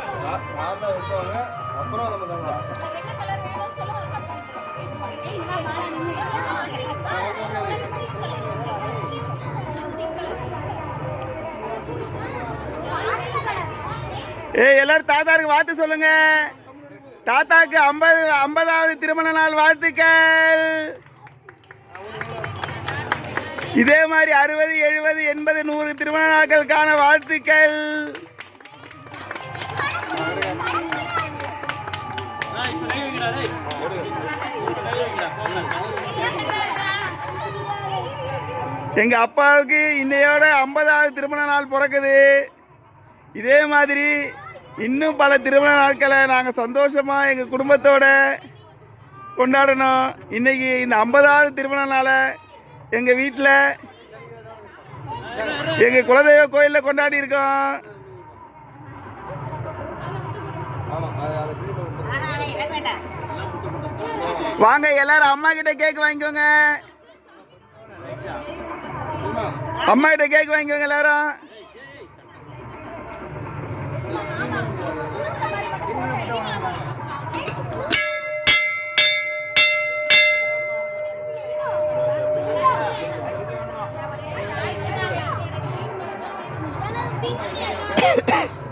வெட்டுவாங்க அப்புறம் நம்ம ஏய் எல்லாரும் தாத்தாருக்கு வாழ்த்து சொல்லுங்க. தாத்தாக்கு ஐம்பது ஐம்பதாவது திருமண நாள் வாழ்த்துக்கள். இதே மாதிரி அறுபது எழுபது எண்பது நூறு திருமண நாட்களுக்கான வாழ்த்துக்கள். எங்க அப்பாவுக்கு இன்னையோட ஐம்பதாவது திருமண நாள் பிறக்குது. இதே மாதிரி இன்னும் பல திருமண நாட்களை நாங்கள் சந்தோஷமாக எங்கள் குடும்பத்தோட கொண்டாடணும். இன்னைக்கு இந்த ஐம்பதாவது திருமண நாளை எங்கள் வீட்டில் எங்கள் குலதெய்வ கோயிலில் கொண்டாடி இருக்கோம். வாங்க எல்லாரும் அம்மா கிட்ட கேக் வாங்கிக்கோங்க. அம்மா கிட்ட கேக் வாங்கிக்கோங்க எல்லாரும். Pink